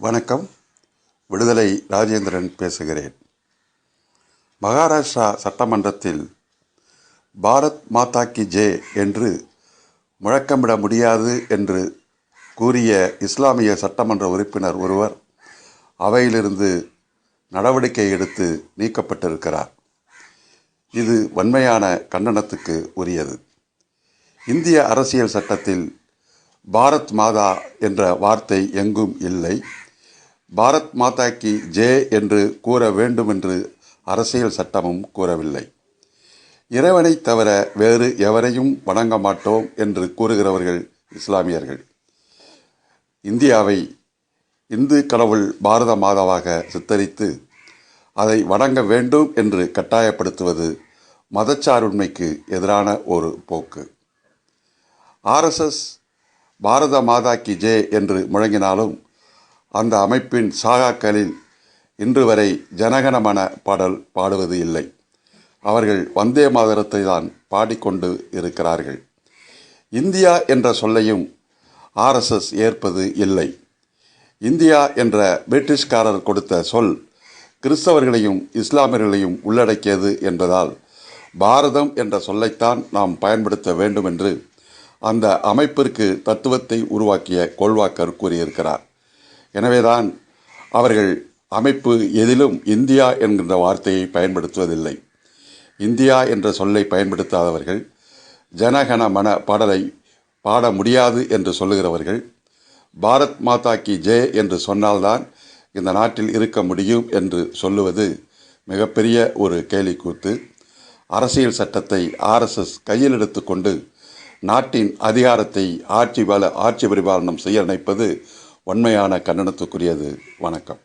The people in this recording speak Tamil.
வணக்கம். விடுதலை ராஜேந்திரன் பேசுகிறேன். மகாராஷ்டிரா சட்டமன்றத்தில் பாரத் மாதா கி ஜே என்று முழக்கமிட முடியாது என்று கூறிய இஸ்லாமிய சட்டமன்ற உறுப்பினர் ஒருவர் அவையிலிருந்து நடவடிக்கை எடுத்து நீக்கப்பட்டிருக்கிறார். இது வன்மையான கண்டனத்துக்கு உரியது. இந்திய அரசியல் சட்டத்தில் பாரத் மாதா என்ற வார்த்தை எங்கும் இல்லை. பாரத் மாதா கி ஜே என்று கூற வேண்டும் என்று அரசியல் சட்டமும் கூறவில்லை. இறைவனை தவிர வேறு எவரையும் வணங்க மாட்டோம் என்று கூறுகிறவர்கள் இஸ்லாமியர்கள். இந்தியாவை இந்து கடவுள் பாரத மாதாவாக சித்தரித்து அதை வணங்க வேண்டும் என்று கட்டாயப்படுத்துவது மதச்சார்பின்மைக்கு எதிரான ஒரு போக்கு. ஆர்எஸ்எஸ் பாரத மாதா கி ஜே என்று முழங்கினாலும் அந்த அமைப்பின் சாகாக்களில் இன்று வரை ஜனகணமன பாடல் பாடுவது இல்லை. அவர்கள் வந்தே மாதரத்தை தான் பாடிக்கொண்டு இருக்கிறார்கள். இந்தியா என்ற சொல்லையும் ஆர்எஸ்எஸ் ஏற்பது இல்லை. இந்தியா என்ற பிரிட்டிஷ்காரர் கொடுத்த சொல் கிறிஸ்தவர்களையும் இஸ்லாமியர்களையும் உள்ளடக்கியது என்பதால் பாரதம் என்ற சொல்லைத்தான் நாம் பயன்படுத்த வேண்டும் என்று அந்த அமைப்பிற்கு தத்துவத்தை உருவாக்கிய கோல்வாக்கர் கூறியிருக்கிறார். எனவேதான் அவர்கள் அமைப்பு எதிலும் இந்தியா என்கின்ற வார்த்தையை பயன்படுத்துவதில்லை. இந்தியா என்ற சொல்லை பயன்படுத்தாதவர்கள் ஜனகன மன பாடலை பாட முடியாது என்று சொல்லுகிறவர்கள் பாரத் மாதா கி ஜே என்று சொன்னால்தான் இந்த நாட்டில் இருக்க முடியும் என்று சொல்லுவது மிகப்பெரிய ஒரு கேலிக்கூத்து. அரசியல் சட்டத்தை ஆர்எஸ்எஸ் கையில் எடுத்துக்கொண்டு நாட்டின் அதிகாரத்தை ஆட்சி பல ஆட்சி பரிபாலனம் செய்ய நினைப்பது உண்மையான கண்டனத்துக்குரியது. வணக்கம்.